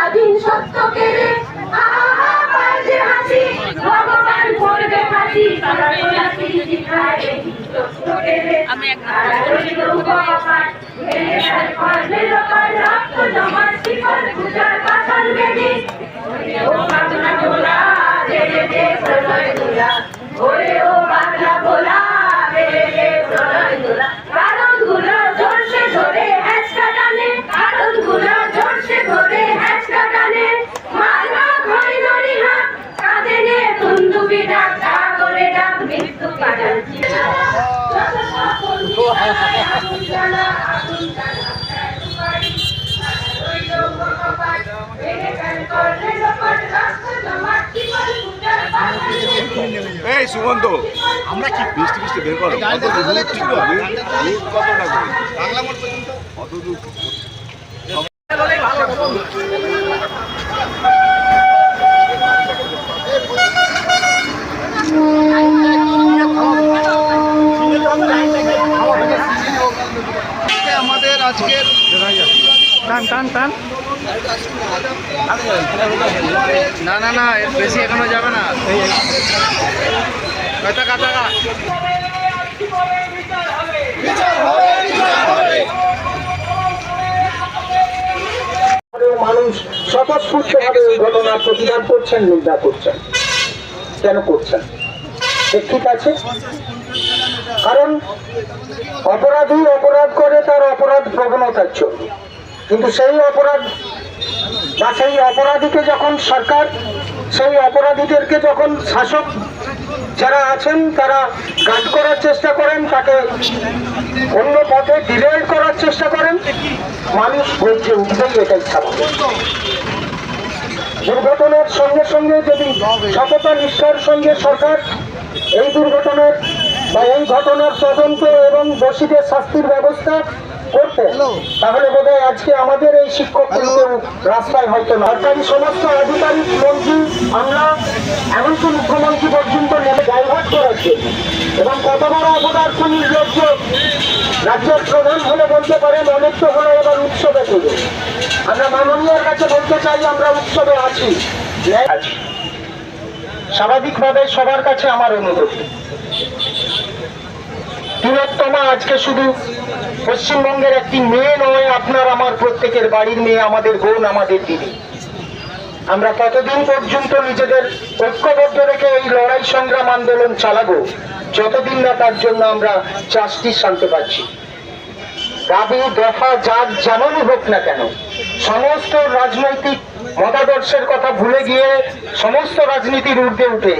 স্বাধীন সত্য কেড়ে হাসি ভগবান করবে ফাঁসি তারা শিখায় আমি রক্ত জমার শিকল পূজার বেদি। ও ভোলা বেড়ে দে প্রলয় দোলা ওরে ও বাংলা ভোলা এই সুমন্ত আমরা কি বৃষ্টি বৃষ্টি বের করো? কত দূর কত দূর আজকের টান টান টান। না না না এর বেশি এখনও যাবে না। কাটা কাটা মানুষ স্বতঃস্ফূর্তভাবে এই ঘটনার প্রতিবাদ করছেন নিন্দা করছেন। কেন করছেন? ঠিক আছে? কারণ অপরাধী অপরাধ করে তার অপরাধ প্রবণতার জন্য কিন্তু সেই অপরাধ বা সেই অপরাধীকে যখন সরকার, সেই অপরাধীদেরকে যখন শাসক যারা আছেন, তারা গার্ড করার চেষ্টা করেন, তাকে অন্য পথে ডিভাইড করার চেষ্টা করেন, মানুষ বলছে, উঠবেই এটাই স্বাভাবিক দুর্ঘটনার সঙ্গে সঙ্গে যদি সততা নিষ্ঠার সঙ্গে সরকার এই দুর্ঘটনার বা এই ঘটনার তদন্ত এবং দোষীদের শাস্তির ব্যবস্থা করতে, তাহলে বোধহয় আজকে আমাদের এই শিক্ষকগুলোকে রাস্তায় হয়তো না সরকারি সমস্ত আধিকারিক, মন্ত্রী, আমরা, এমনকি মুখ্যমন্ত্রী পর্যন্ত নেমে ডাইভার্ট করেছে এবং কত বড় অবদার পুলিশ রাজ্য রাজ্যের প্রধান হলে বলতে পারেন, অনেক তো হলো এবার উৎসবে পুজো আমরা মাননীয়ের কাছে বলতে চাই, আমরা উৎসবে আছি। স্বাভাবিকভাবে সবার কাছে আমার অনুরোধ। তিলোত্তমা আজকে শুধু পশ্চিমবঙ্গের একটি মেয়ে নয়, আপনার, আমার প্রত্যেকের বাড়ির মেয়ে, আমাদের বোন, আমাদের দিদি। আমরা কতদিন পর্যন্ত নিজেদের ঐক্যবদ্ধ রেখে এই লড়াই সংগ্রাম আন্দোলন চালাবো, যতদিন না তার জন্য আমরা চাষটি শান্তি পাচ্ছি দাবি, দফা যার যেমনই হোক না কেন, সমস্ত রাজনৈতিক মতাদর্শের কথা ভুলে গিয়ে সমস্ত রাজনীতির ঊর্ধ্বে উঠে